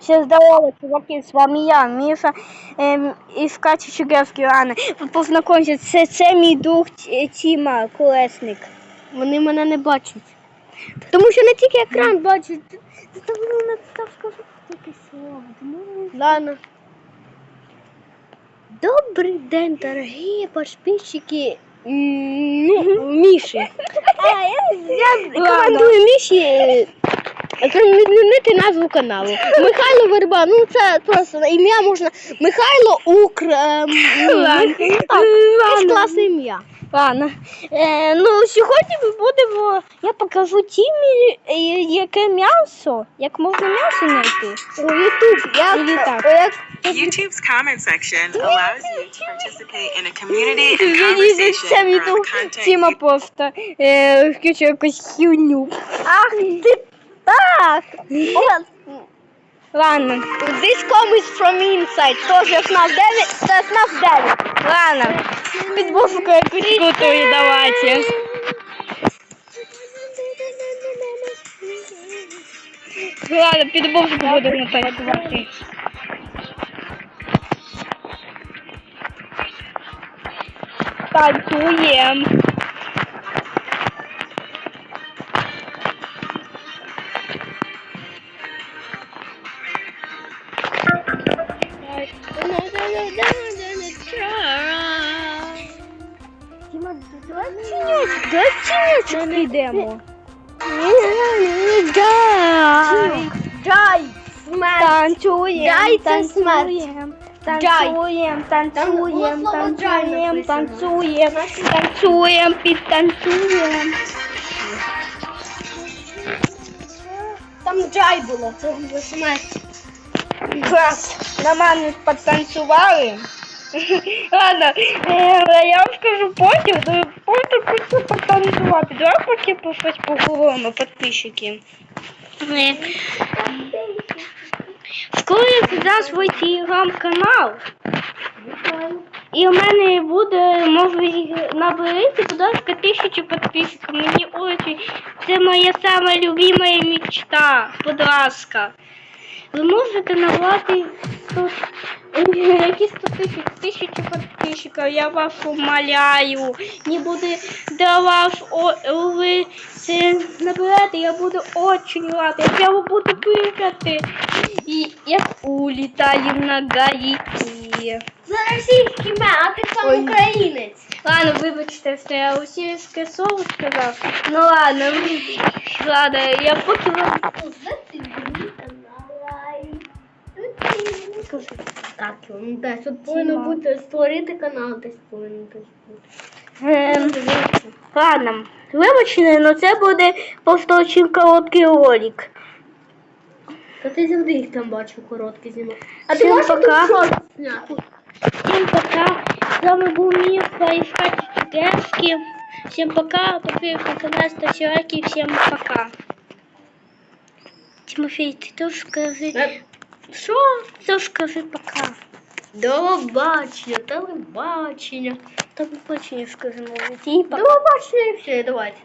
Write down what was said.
Все здорово, чуваки, с вами я, Миша, ем, із Качі Чугевської Рани. Ви познайомтеся, це, це мій друг Тіма, колесник. Вони мене не бачать. Тому що не тільки екран бачить. Там мені не став скажу таке слово. Ладно. Добрий день, дорогі подписчики ну, Міші. А, я, я Рекомендую Міші змінити назву каналу. Михайло Верба, ну це просто ім'я можна. Михайло Укр. Ладно. якесь класне ім'я. Ладно. Е, ну, сьогодні ми будемо, я покажу Тімі, е, яке м'ясо, як можна м'ясо знайти. У Ютуб. Ілі так. як YouTube's comment section allows you to participate in a community and conversation around the content Тіма просто е, включив якусь хюню. Ах ти так! Ладно. This comes from inside. Тож я знав 9, це знав 9. Ладно. Під музику якусь крутую давайте. Ладно, під музику будемо танцювати. Танцюємо. Давай тіньочок підемо. Джай! Смерть! Танцюємо, танцюємо. Танцюємо, танцюємо, «джай» танцюємо, танцюємо, танцюємо, підтанцюємо. Там джай було, це смерть. Клас, на мене потанцювали. Ладно, е, я вам скажу потім, ну, просто хочу потанцювати. Давай поки по щось поговоримо, підписчики. Е, Скоро я свій телеграм-канал. І у мене буде, може, наберете, будь ласка, тисячу підписчиків. Мені очень, це моя сама любимая мечта. Будь ласка. Ви можете набрати 100, якісь 100 тисяч, тисячу підписчиків, я вас умоляю. Не буде до вас, о, ви це наберете, я буду очень рада. Я буду бігати, і як улітаю на гайки. Це російський мен, а ти сам українець. Ладно, вибачте, що я російське слово сказав. Ну ладно, ладно, я поки вам скажу. Так, ну десь от повинно бути створити канал, десь повинен десь бути. Ем, ладно, вибачте, але це буде просто дуже короткий ролик. Та ти завжди їх там бачив короткі знімав. А Всім ти можеш пока. тут шорт зняти? Всем пока. С вами был Миха и Чугевский. Всем пока. Подписывайтесь на канал, ставьте лайки. Всем пока. Тимофей, ты тоже скажи. Е, Все скажи пока. До бачення, телебачення. Может. И До побачення і все, давайте.